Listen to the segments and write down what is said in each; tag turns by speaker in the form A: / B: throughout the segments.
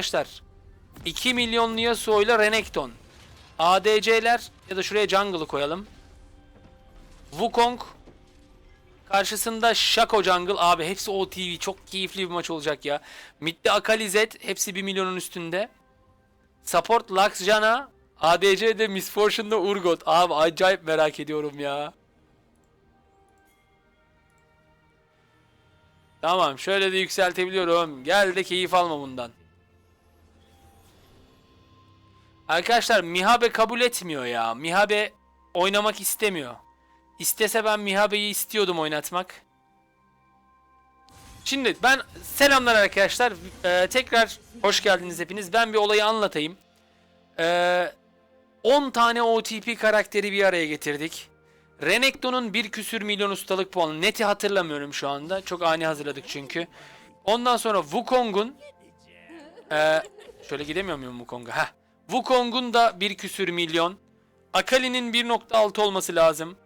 A: Arkadaşlar 2 milyon Yasuo ile Renekton. ADC'ler ya da şuraya jungle'ı koyalım. Wukong karşısında Shaco Jungle abi hepsi OTV çok keyifli bir maç olacak ya. Mid'de Akali Zed hepsi 1 milyonun üstünde. Support Lux Jana ADC'de Miss Fortune'da Urgot. Abi acayip merak ediyorum ya. Tamam şöyle de yükseltebiliyorum. Gel de keyif alma bundan. Arkadaşlar Mihabe kabul etmiyor ya. Mihabe oynamak istemiyor. İstese ben Mihabe'yi istiyordum oynatmak. Şimdi ben selamlar arkadaşlar. Ee, tekrar hoş geldiniz hepiniz. Ben bir olayı anlatayım. Ee, 10 tane OTP karakteri bir araya getirdik. Renekton'un bir küsür milyon ustalık puanı. Neti hatırlamıyorum şu anda. Çok ani hazırladık çünkü. Ondan sonra Wukong'un ee, şöyle gidemiyor muyum Wukong'a? Heh. Wukong'un da bir küsür milyon. Akali'nin 1.6 olması lazım.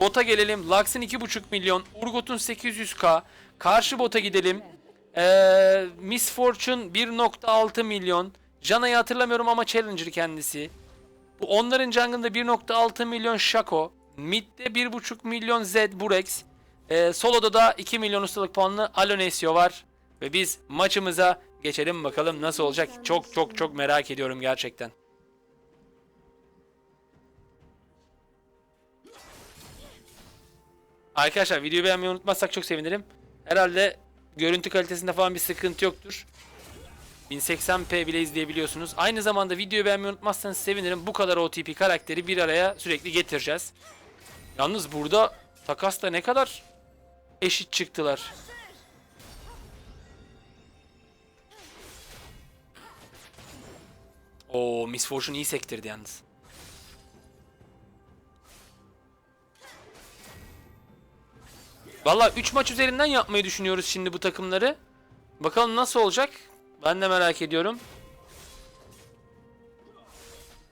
A: Bota gelelim. Lux'ın 2.5 milyon. Urgot'un 800k. Karşı bota gidelim. Ee, Miss Fortune 1.6 milyon. Jana'yı hatırlamıyorum ama Challenger kendisi. Bu onların jungle'ında 1.6 milyon Shaco. Mid'de 1.5 milyon Zed Burex. Ee, solo'da da 2 milyon ustalık puanlı Alonesio var. Ve biz maçımıza geçelim bakalım nasıl olacak. Çok çok çok merak ediyorum gerçekten. Arkadaşlar videoyu beğenmeyi unutmazsak çok sevinirim. Herhalde görüntü kalitesinde falan bir sıkıntı yoktur. 1080p bile izleyebiliyorsunuz. Aynı zamanda videoyu beğenmeyi unutmazsanız sevinirim. Bu kadar OTP karakteri bir araya sürekli getireceğiz. Yalnız burada takasta ne kadar eşit çıktılar. Oo Miss iyi sektirdi yalnız. Valla 3 maç üzerinden yapmayı düşünüyoruz şimdi bu takımları. Bakalım nasıl olacak? Ben de merak ediyorum.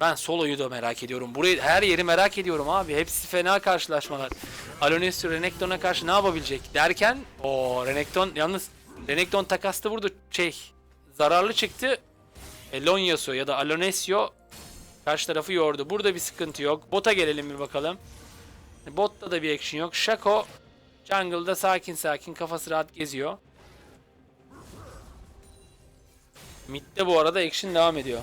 A: Ben soloyu da merak ediyorum. Burayı her yeri merak ediyorum abi. Hepsi fena karşılaşmalar. Alonesio Renekton'a karşı ne yapabilecek derken o Renekton yalnız Renekton takasta burada şey zararlı çıktı. Lonyasio ya da Alonesio karşı tarafı yordu. Burada bir sıkıntı yok. Bota gelelim bir bakalım. Botta da bir action yok. Shaco jungle'da sakin sakin kafası rahat geziyor. Mid'de bu arada action devam ediyor.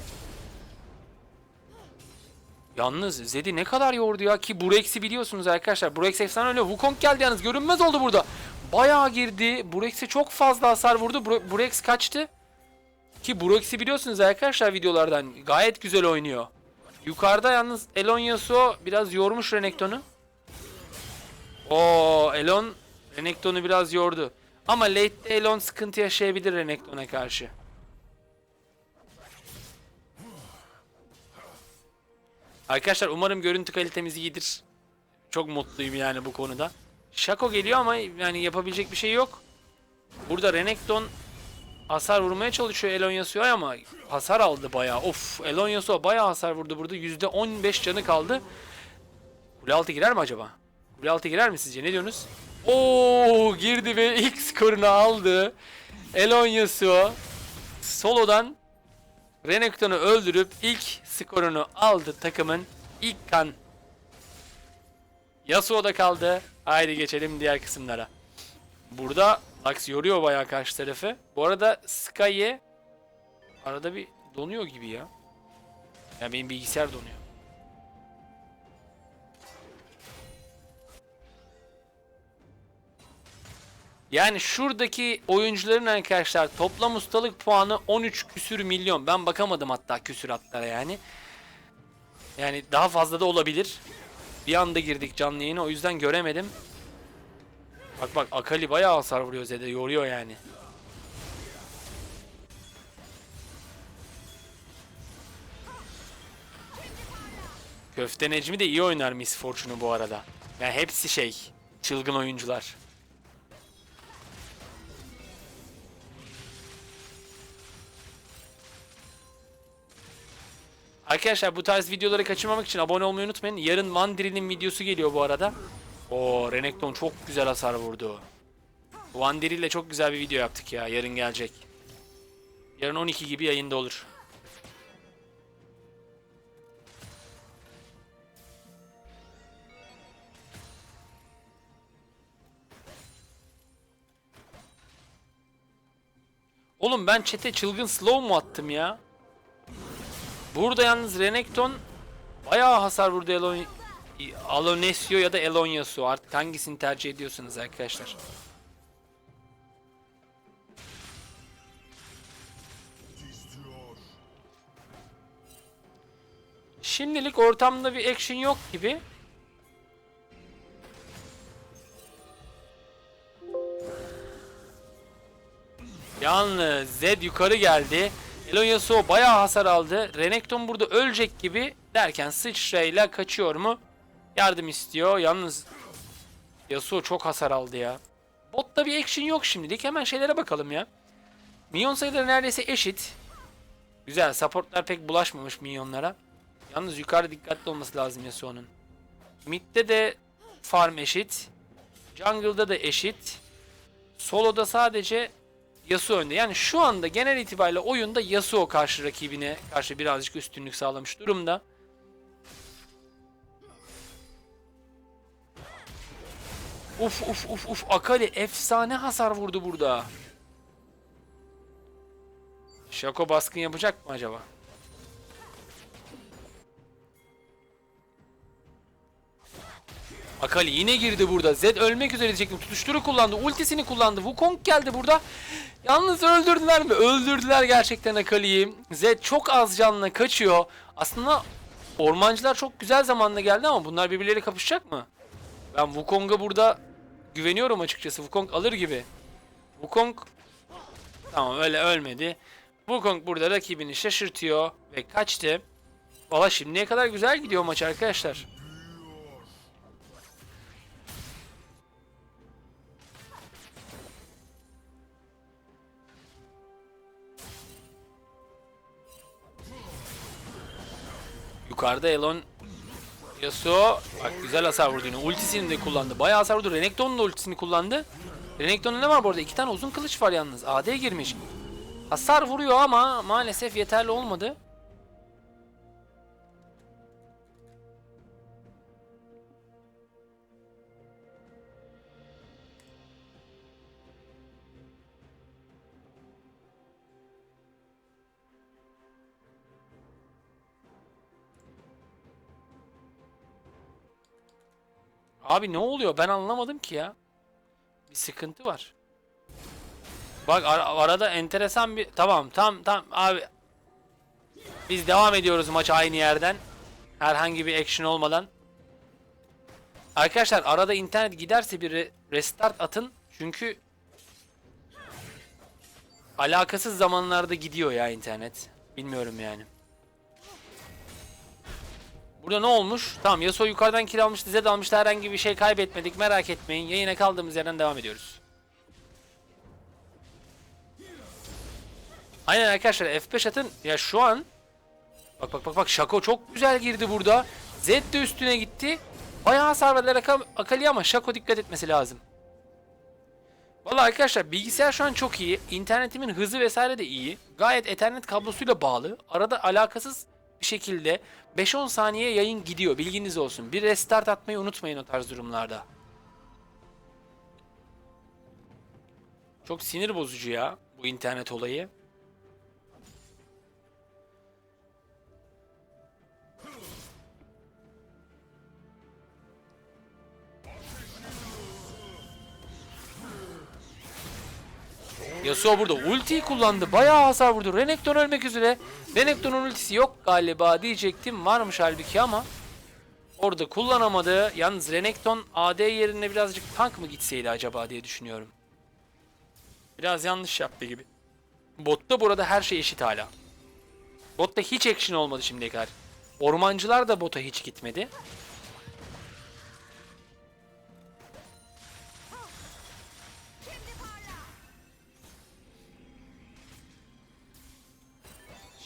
A: Yalnız Zed'i ne kadar yordu ya ki Burex'i biliyorsunuz arkadaşlar. Burex efsane öyle. Wukong geldi yalnız görünmez oldu burada. Bayağı girdi. Burex'e çok fazla hasar vurdu. Bur- Burex kaçtı. Ki Burex'i biliyorsunuz arkadaşlar videolardan. Gayet güzel oynuyor. Yukarıda yalnız Elon Yasuo biraz yormuş Renekton'u. Oo Elon Renekton'u biraz yordu. Ama late'de Elon sıkıntı yaşayabilir Renekton'a karşı. Arkadaşlar umarım görüntü kalitemiz iyidir. Çok mutluyum yani bu konuda. Shaco geliyor ama yani yapabilecek bir şey yok. Burada Renekton hasar vurmaya çalışıyor Elon Yasuo'ya ama hasar aldı bayağı. Of Elon Yasuo bayağı hasar vurdu burada. %15 canı kaldı. Kule altı girer mi acaba? Kule altı girer mi sizce? Ne diyorsunuz? Oo girdi ve ilk skorunu aldı. Elon Yasuo solodan Renekton'u öldürüp ilk skorunu aldı takımın ilk kan. Yasuo da kaldı. Haydi geçelim diğer kısımlara. Burada Lux yoruyor bayağı karşı tarafı. Bu arada Sky'ye arada bir donuyor gibi ya. Yani benim bilgisayar donuyor. Yani şuradaki oyuncuların arkadaşlar toplam ustalık puanı 13 küsür milyon. Ben bakamadım hatta küsüratlara yani. Yani daha fazla da olabilir. Bir anda girdik canlı yayına o yüzden göremedim. Bak bak Akali bayağı hasar vuruyor Zed'e yoruyor yani. Köfte Necmi de iyi oynar Miss Fortune'u bu arada. Yani hepsi şey çılgın oyuncular. Arkadaşlar bu tarz videoları kaçırmamak için abone olmayı unutmayın. Yarın Mandril'in videosu geliyor bu arada. O Renekton çok güzel hasar vurdu. Vandiri ile çok güzel bir video yaptık ya. Yarın gelecek. Yarın 12 gibi yayında olur. Oğlum ben çete çılgın slow mu attım ya? Burada yalnız Renekton bayağı hasar vurdu Alonesio ya da Elonyasu artık hangisini tercih ediyorsunuz arkadaşlar. Şimdilik ortamda bir action yok gibi. Yalnız Zed yukarı geldi. Elon Yasuo bayağı hasar aldı. Renekton burada ölecek gibi derken sıçrayla kaçıyor mu? Yardım istiyor. Yalnız Yasuo çok hasar aldı ya. Botta bir action yok şimdilik. Hemen şeylere bakalım ya. Minyon sayıları neredeyse eşit. Güzel. Supportlar pek bulaşmamış minyonlara. Yalnız yukarıda dikkatli olması lazım Yasuo'nun. Mid'de de farm eşit. Jungle'da da eşit. Solo'da sadece Yasuo önde. Yani şu anda genel itibariyle oyunda Yasuo karşı rakibine karşı birazcık üstünlük sağlamış durumda. Uf uf uf uf Akali efsane hasar vurdu burada. Şako baskın yapacak mı acaba? Akali yine girdi burada. Zed ölmek üzere diyecektim. Tutuşturu kullandı. Ultisini kullandı. Wukong geldi burada. Yalnız öldürdüler mi? Öldürdüler gerçekten Akali'yi. Zed çok az canla kaçıyor. Aslında ormancılar çok güzel zamanda geldi ama bunlar birbirleriyle kapışacak mı? Ben Wukong'a burada güveniyorum açıkçası. Wukong alır gibi. Wukong tamam öyle ölmedi. Wukong burada rakibini şaşırtıyor ve kaçtı. Valla şimdiye kadar güzel gidiyor maç arkadaşlar. Yukarıda Elon Yasuo bak güzel hasar vurdu yine. Ultisini de kullandı. Bayağı hasar vurdu. Renekton'un da ultisini kullandı. Renekton'un ne var bu arada? İki tane uzun kılıç var yalnız. AD girmiş. Hasar vuruyor ama maalesef yeterli olmadı. Abi ne oluyor? Ben anlamadım ki ya. Bir sıkıntı var. Bak ar- arada enteresan bir... Tamam tam tam abi. Biz devam ediyoruz maç aynı yerden. Herhangi bir action olmadan. Arkadaşlar arada internet giderse bir re- restart atın. Çünkü alakasız zamanlarda gidiyor ya internet. Bilmiyorum yani. Burada ne olmuş? Tamam Yasuo yukarıdan kill almıştı, Zed almıştı. Herhangi bir şey kaybetmedik. Merak etmeyin. Yayına kaldığımız yerden devam ediyoruz. Aynen arkadaşlar F5 atın. Ya şu an Bak bak bak bak Şako çok güzel girdi burada. Zed de üstüne gitti. Bayağı hasar verdiler Aka- Akali ama Şako dikkat etmesi lazım. Valla arkadaşlar bilgisayar şu an çok iyi. İnternetimin hızı vesaire de iyi. Gayet ethernet kablosuyla bağlı. Arada alakasız bir şekilde 5-10 saniye yayın gidiyor. Bilginiz olsun. Bir restart atmayı unutmayın o tarz durumlarda. Çok sinir bozucu ya bu internet olayı. Yasuo burada ultiyi kullandı. Bayağı hasar vurdu. Renekton ölmek üzere. Renekton'un ultisi yok galiba diyecektim. Varmış halbuki ama orada kullanamadı. Yalnız Renekton AD yerine birazcık tank mı gitseydi acaba diye düşünüyorum. Biraz yanlış yaptı gibi. Botta burada her şey eşit hala. Botta hiç action olmadı şimdiye kadar. Ormancılar da bota hiç gitmedi.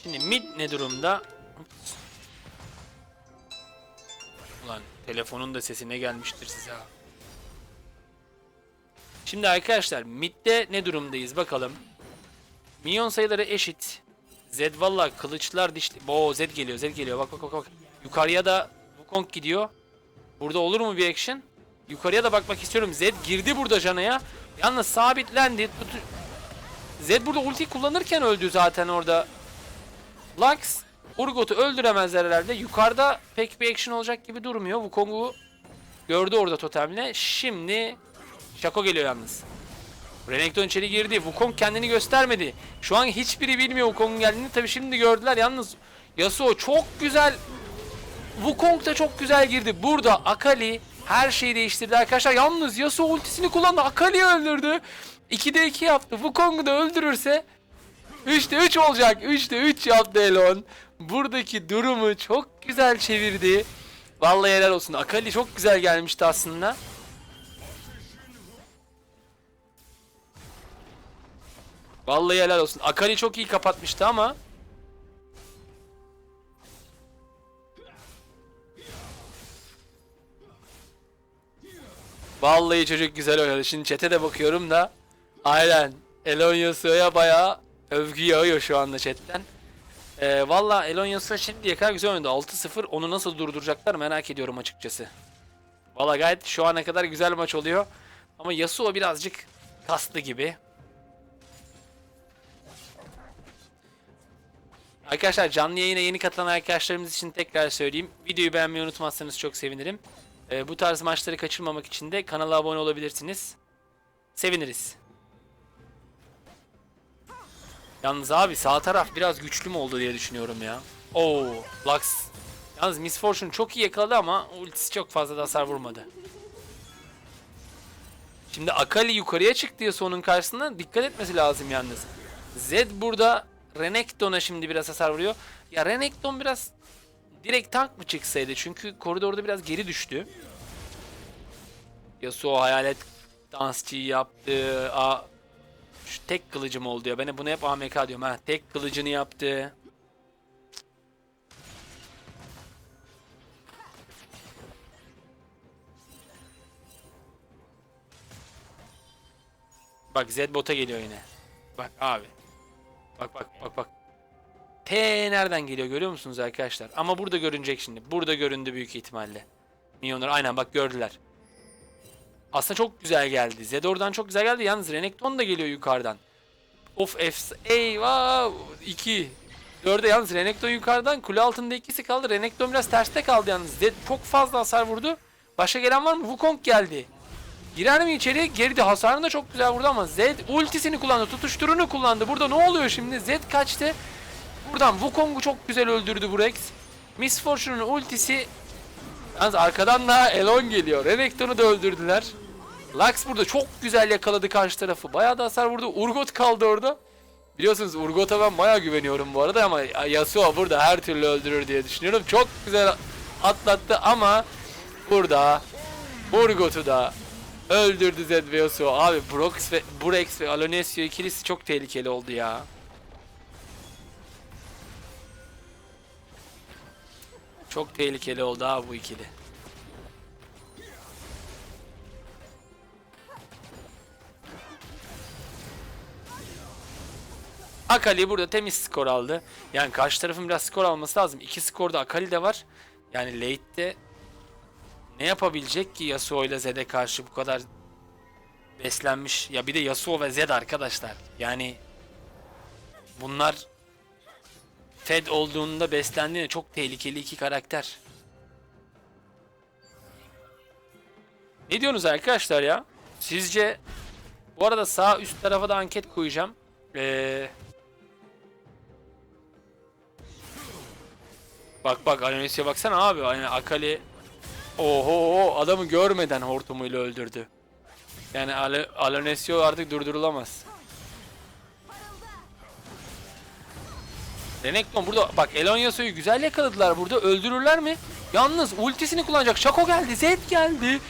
A: Şimdi mid ne durumda? Ulan telefonun da sesine gelmiştir size ha. Şimdi arkadaşlar midde ne durumdayız bakalım. Minyon sayıları eşit. Zed valla kılıçlar dişli. Oo Zed geliyor Zed geliyor bak bak bak bak. Yukarıya da Wukong gidiyor. Burada olur mu bir action? Yukarıya da bakmak istiyorum. Zed girdi burada Jana'ya. Yalnız sabitlendi. Zed burada ulti kullanırken öldü zaten orada. Lux Urgot'u öldüremezler herhalde. Yukarıda pek bir action olacak gibi durmuyor. Wukong'u gördü orada totemle. Şimdi Shaco geliyor yalnız. Renekton içeri girdi. Wukong kendini göstermedi. Şu an hiçbiri bilmiyor Wukong'un geldiğini. Tabi şimdi gördüler. Yalnız Yasuo çok güzel. Wukong da çok güzel girdi. Burada Akali her şeyi değiştirdi arkadaşlar. Yalnız Yasuo ultisini kullandı. Akali'yi öldürdü. 2'de 2 yaptı. Wukong'u da öldürürse 3'te 3 olacak. 3'te 3 yaptı Elon. Buradaki durumu çok güzel çevirdi. Vallahi helal olsun. Akali çok güzel gelmişti aslında. Vallahi helal olsun. Akali çok iyi kapatmıştı ama Vallahi çocuk güzel oynadı. Şimdi chat'e de bakıyorum da aynen Elon Yasuo'ya bayağı övgü yağıyor şu anda chatten. Ee, Valla Elon Yasuo şimdiye kadar güzel oynadı. 6-0 onu nasıl durduracaklar merak ediyorum açıkçası. Valla gayet şu ana kadar güzel maç oluyor. Ama Yasuo birazcık kaslı gibi. Arkadaşlar canlı yayına yeni katılan arkadaşlarımız için tekrar söyleyeyim. Videoyu beğenmeyi unutmazsanız çok sevinirim. Ee, bu tarz maçları kaçırmamak için de kanala abone olabilirsiniz. Seviniriz. Yalnız abi sağ taraf biraz güçlü mü oldu diye düşünüyorum ya. Oo, Lux. Yalnız Miss Fortune çok iyi yakaladı ama ultisi çok fazla da hasar vurmadı. Şimdi Akali yukarıya çıktı Yasuo'nun karşısında dikkat etmesi lazım yalnız. Zed burada Renekton'a şimdi biraz hasar vuruyor. Ya Renekton biraz direkt tank mı çıksaydı? Çünkü koridorda biraz geri düştü. Yasuo hayalet dansçıyı yaptı. Aa, şu tek kılıcım oldu ya. Ben bunu hep AMK diyorum ha. Tek kılıcını yaptı. Bak Zed bota geliyor yine. Bak abi. Bak bak bak bak. T nereden geliyor görüyor musunuz arkadaşlar? Ama burada görünecek şimdi. Burada göründü büyük ihtimalle. Minyonlar aynen bak gördüler. Aslında çok güzel geldi. Zed oradan çok güzel geldi. Yalnız Renekton da geliyor yukarıdan. Of efs eyvah 2 4'e yalnız Renekton yukarıdan kule altında ikisi kaldı. Renekton biraz terste kaldı yalnız. Zed çok fazla hasar vurdu. Başka gelen var mı? Wukong geldi. Girer mi içeri? Geride hasarını da çok güzel vurdu ama Zed ultisini kullandı. Tutuşturunu kullandı. Burada ne oluyor şimdi? Zed kaçtı. Buradan Wukong'u çok güzel öldürdü bu Rex. Miss Fortune'un ultisi Yalnız arkadan da Elon geliyor. Renekton'u da öldürdüler. Lux burada çok güzel yakaladı karşı tarafı. Bayağı da hasar vurdu. Urgot kaldı orada. Biliyorsunuz Urgot'a ben bayağı güveniyorum bu arada ama Yasuo burada her türlü öldürür diye düşünüyorum. Çok güzel atlattı ama burada Urgot'u da öldürdü Zed ve Yasuo. Abi Brox ve Brex ve Alonesio ikilisi çok tehlikeli oldu ya. Çok tehlikeli oldu abi bu ikili. Akali burada temiz skor aldı. Yani karşı tarafın biraz skor alması lazım. İki skorda Akali de var. Yani late'de ne yapabilecek ki Yasuo ile Zed'e karşı bu kadar beslenmiş. Ya bir de Yasuo ve Zed arkadaşlar. Yani bunlar Fed olduğunda beslendiğinde çok tehlikeli iki karakter. Ne diyorsunuz arkadaşlar ya? Sizce bu arada sağ üst tarafa da anket koyacağım. Ee, bak bak Alonis'e baksana abi. Yani Akali Oho adamı görmeden hortumuyla öldürdü. Yani Al Alonesio artık durdurulamaz. Renekton burada bak Elonyasa'yı güzel yakaladılar burada öldürürler mi? Yalnız ultisini kullanacak Shaco geldi Zed geldi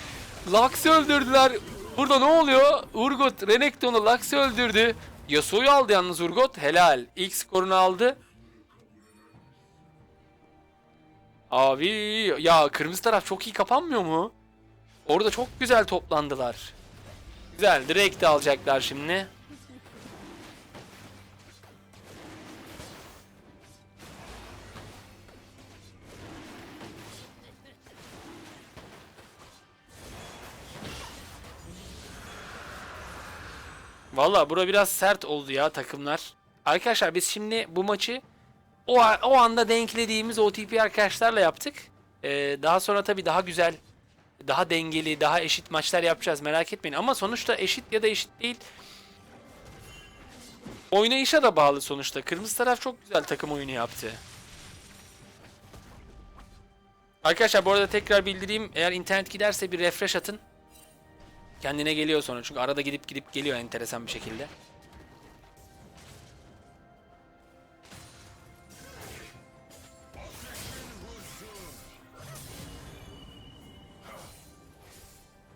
A: Lux'ı öldürdüler Burada ne oluyor? Urgot Renekton'u Lux'ı öldürdü Yasuo'yu aldı yalnız Urgot helal ilk skorunu aldı Abi ya kırmızı taraf çok iyi kapanmıyor mu? Orada çok güzel toplandılar. Güzel direkt de alacaklar şimdi. Valla bura biraz sert oldu ya takımlar. Arkadaşlar biz şimdi bu maçı o, o anda denklediğimiz OTP arkadaşlarla yaptık. Ee, daha sonra tabii daha güzel, daha dengeli, daha eşit maçlar yapacağız merak etmeyin. Ama sonuçta eşit ya da eşit değil. Oynayışa da bağlı sonuçta. Kırmızı taraf çok güzel takım oyunu yaptı. Arkadaşlar bu arada tekrar bildireyim. Eğer internet giderse bir refresh atın. Kendine geliyor sonra çünkü arada gidip gidip geliyor enteresan bir şekilde.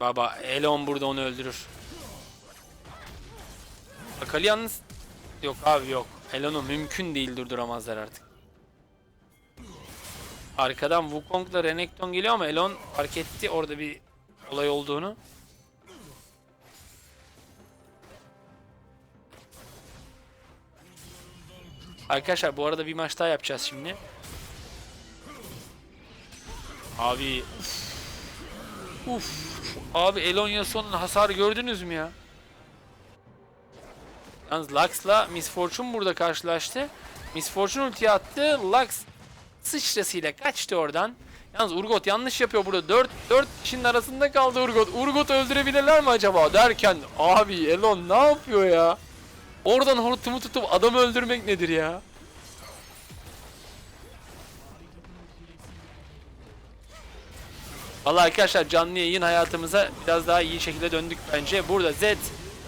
A: Baba Elon burada onu öldürür. Akali yalnız yok abi yok. Elon'u mümkün değil durduramazlar artık. Arkadan Wukong'la Renekton geliyor ama Elon fark etti orada bir olay olduğunu. Arkadaşlar bu arada bir maç daha yapacağız şimdi. Abi uf. Uf. Abi Elon Yasuo'nun hasarı gördünüz mü ya? Yalnız Lux'la Miss Fortune burada karşılaştı. Miss Fortune ulti attı. Lux sıçrasıyla kaçtı oradan. Yalnız Urgot yanlış yapıyor burada. 4 4 kişinin arasında kaldı Urgot. Urgot öldürebilirler mi acaba derken abi Elon ne yapıyor ya? Oradan hortumu tutup adamı öldürmek nedir ya? Vallahi arkadaşlar canlı yayın hayatımıza biraz daha iyi şekilde döndük bence. Burada Zed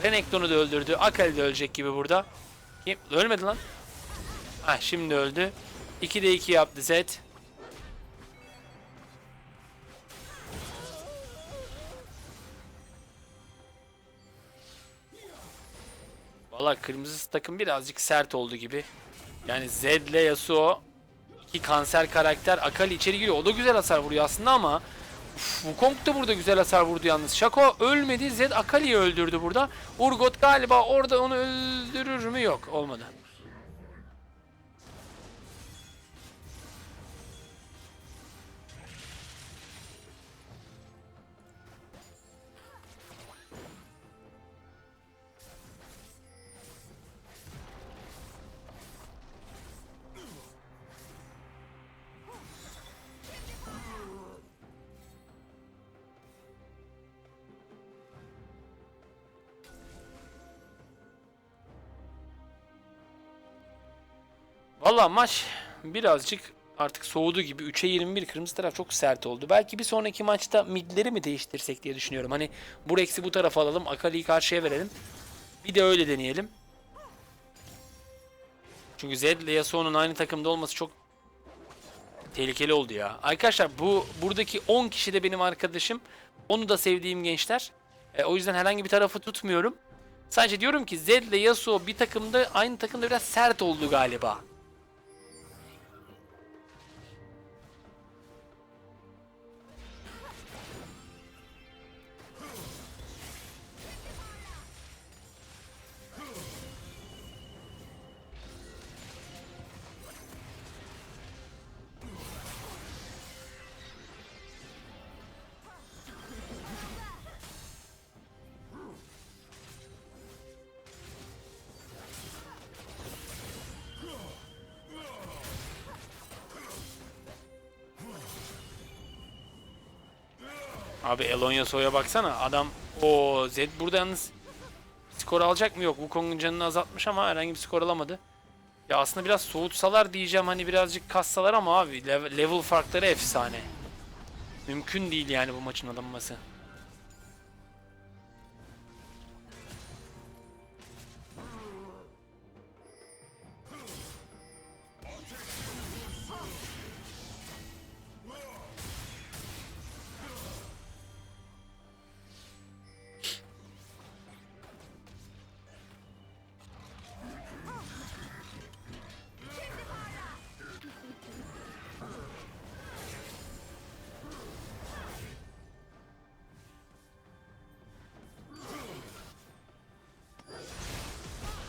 A: Renekton'u da öldürdü. Akali de ölecek gibi burada. Kim? Ölmedi lan. Ha şimdi öldü. 2'de 2 yaptı Zed. Valla kırmızı takım birazcık sert oldu gibi. Yani Zed ile Yasuo iki kanser karakter Akali içeri giriyor. O da güzel hasar vuruyor aslında ama Uf, Wukong da burada güzel hasar vurdu yalnız. Shaco ölmedi. Zed Akali'yi öldürdü burada. Urgot galiba orada onu öldürür mü? Yok. Olmadı. Valla maç birazcık artık soğudu gibi. 3'e 21 kırmızı taraf çok sert oldu. Belki bir sonraki maçta midleri mi değiştirsek diye düşünüyorum. Hani bu Rex'i bu tarafa alalım. Akali'yi karşıya verelim. Bir de öyle deneyelim. Çünkü Zed ile Yasuo'nun aynı takımda olması çok tehlikeli oldu ya. Arkadaşlar bu buradaki 10 kişi de benim arkadaşım. Onu da sevdiğim gençler. E, o yüzden herhangi bir tarafı tutmuyorum. Sadece diyorum ki Zed ile Yasuo bir takımda aynı takımda biraz sert oldu galiba. Abi Elonya Soy'a baksana adam o Zed burada yalnız skor alacak mı yok Wukong'un canını azaltmış ama herhangi bir skor alamadı. Ya aslında biraz soğutsalar diyeceğim hani birazcık kassalar ama abi level, farkları efsane. Mümkün değil yani bu maçın alınması.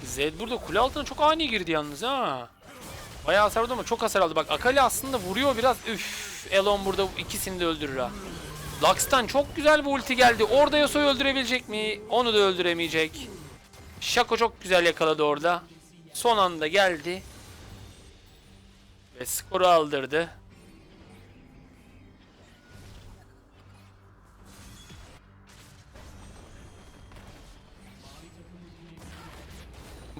A: Zed burada kule altına çok ani girdi yalnız ha. Bayağı hasar vurdu ama çok hasar aldı. Bak Akali aslında vuruyor biraz. Üf, Elon burada ikisini de öldürür ha. Lux'tan çok güzel bir ulti geldi. Orada Yasuo'yu öldürebilecek mi? Onu da öldüremeyecek. Şako çok güzel yakaladı orada. Son anda geldi. Ve skoru aldırdı.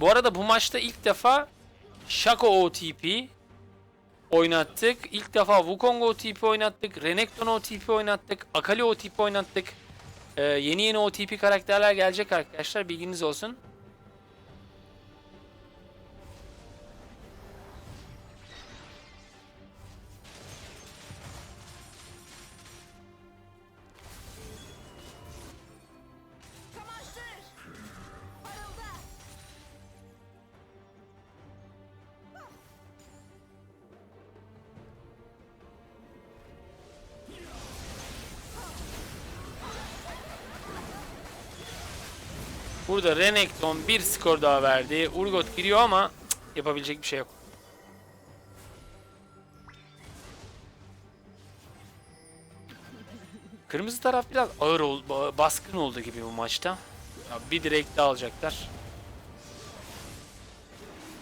A: Bu arada bu maçta ilk defa Shaco OTP oynattık. İlk defa Wukong OTP oynattık. Renekton OTP oynattık. Akali OTP oynattık. Ee, yeni yeni OTP karakterler gelecek arkadaşlar. Bilginiz olsun. Burada Renekton bir skor daha verdi. Urgot giriyor ama cık, yapabilecek bir şey yok. Kırmızı taraf biraz ağır ol, ba- baskın oldu gibi bu maçta. Ya bir direkt daha alacaklar.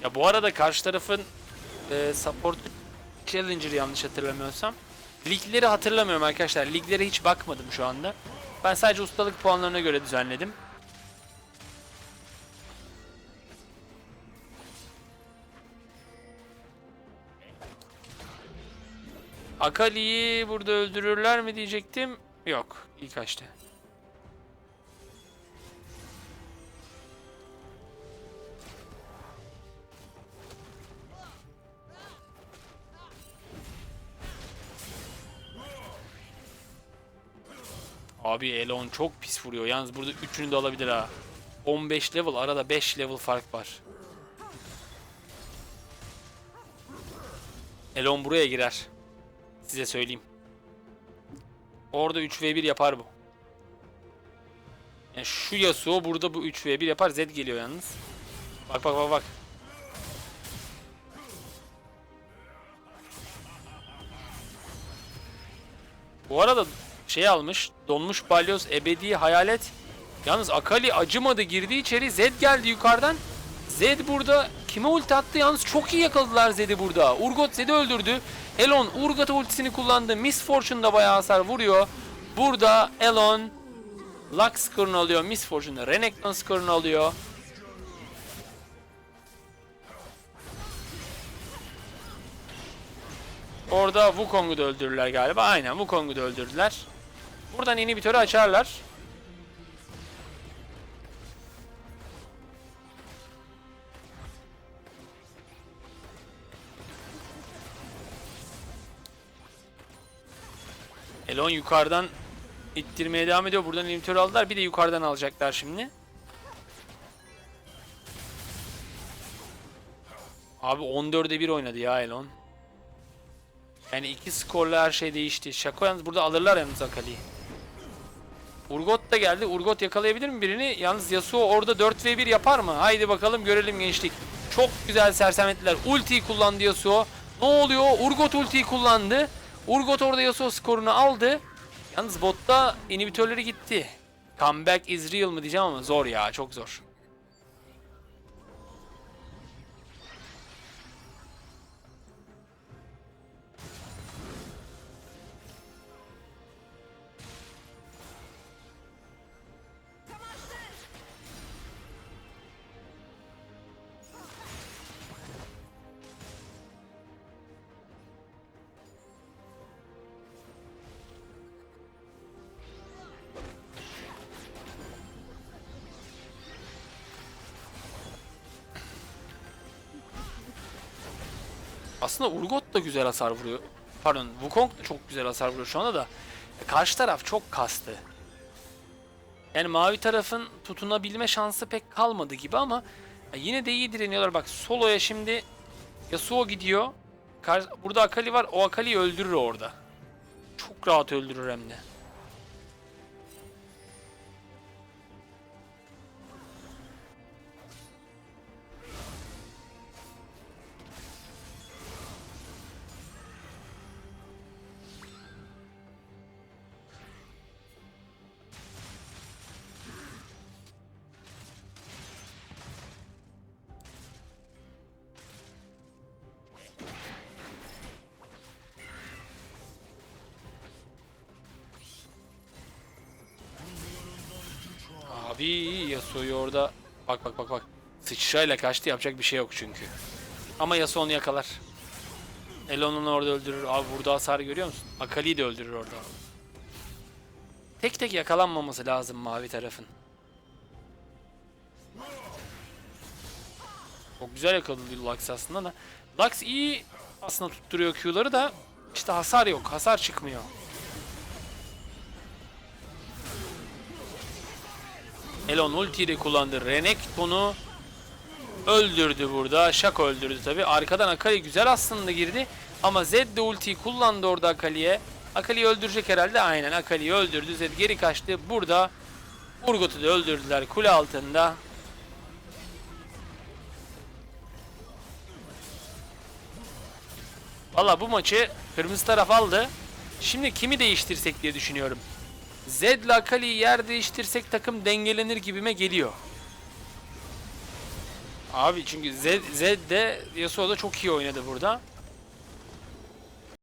A: Ya bu arada karşı tarafın e, support challenger yanlış hatırlamıyorsam. Ligleri hatırlamıyorum arkadaşlar. Liglere hiç bakmadım şu anda. Ben sadece ustalık puanlarına göre düzenledim. Akali'yi burada öldürürler mi diyecektim. Yok. iyi kaçtı. Abi Elon çok pis vuruyor. Yalnız burada üçünü de alabilir ha. 15 level arada 5 level fark var. Elon buraya girer. Size söyleyeyim. Orada 3v1 yapar bu. Yani şu Yasuo burada bu 3v1 yapar. Zed geliyor yalnız. Bak bak bak bak. Bu arada şey almış. Donmuş balyoz ebedi hayalet. Yalnız Akali acımadı girdi içeri. Zed geldi yukarıdan. Zed burada kime ulti attı? Yalnız çok iyi yakaladılar Zed'i burada. Urgot Zed'i öldürdü. Elon Urgot ultisini kullandı. Miss Fortune da bayağı hasar vuruyor. Burada Elon Lux skorunu alıyor. Miss Fortune Renekton skorunu alıyor. Orada Wukong'u da öldürürler galiba. Aynen Wukong'u da öldürdüler. Buradan inhibitörü açarlar. Elon yukarıdan ittirmeye devam ediyor. Buradan inhibitörü aldılar. Bir de yukarıdan alacaklar şimdi. Abi 14'e 1 oynadı ya Elon. Yani iki skorla her şey değişti. Şako yalnız burada alırlar yalnız Akali'yi. Urgot da geldi. Urgot yakalayabilir mi birini? Yalnız Yasuo orada 4v1 yapar mı? Haydi bakalım görelim gençlik. Çok güzel sersemlettiler. Ultiyi kullandı Yasuo. Ne oluyor? Urgot ultiyi kullandı. Urgot orada Yasuo skorunu aldı. Yalnız botta inhibitörleri gitti. Comeback is real mı diyeceğim ama zor ya. Çok zor. Aslında Urgot da güzel hasar vuruyor. Pardon, Wukong da çok güzel hasar vuruyor şu anda da. Karşı taraf çok kastı. Yani mavi tarafın tutunabilme şansı pek kalmadı gibi ama yine de iyi direniyorlar. Bak soloya şimdi Yasuo gidiyor. Burada Akali var. O Akali'yi öldürür orada. Çok rahat öldürür hem de. Abi Yasuo'yu orada bak bak bak bak. Sıçrayla kaçtı yapacak bir şey yok çünkü. Ama Yasuo onu yakalar. Elon'unu orada öldürür. Abi burada hasar görüyor musun? Akali'yi de öldürür orada. Tek tek yakalanmaması lazım mavi tarafın. Çok güzel yakaladı Lux aslında da. Lux iyi aslında tutturuyor Q'ları da işte hasar yok. Hasar çıkmıyor. Elon ultiyi de kullandı. Renekton'u öldürdü burada. Şak öldürdü tabi. Arkadan Akali güzel aslında girdi. Ama Zed de ultiyi kullandı orada Akali'ye. Akali'yi öldürecek herhalde. Aynen Akali'yi öldürdü. Zed geri kaçtı. Burada Urgot'u da öldürdüler kule altında. Valla bu maçı kırmızı taraf aldı. Şimdi kimi değiştirsek diye düşünüyorum. Zed ile Akali'yi yer değiştirsek takım dengelenir gibime geliyor. Abi çünkü Zed, Zed de Yasuo da çok iyi oynadı burada.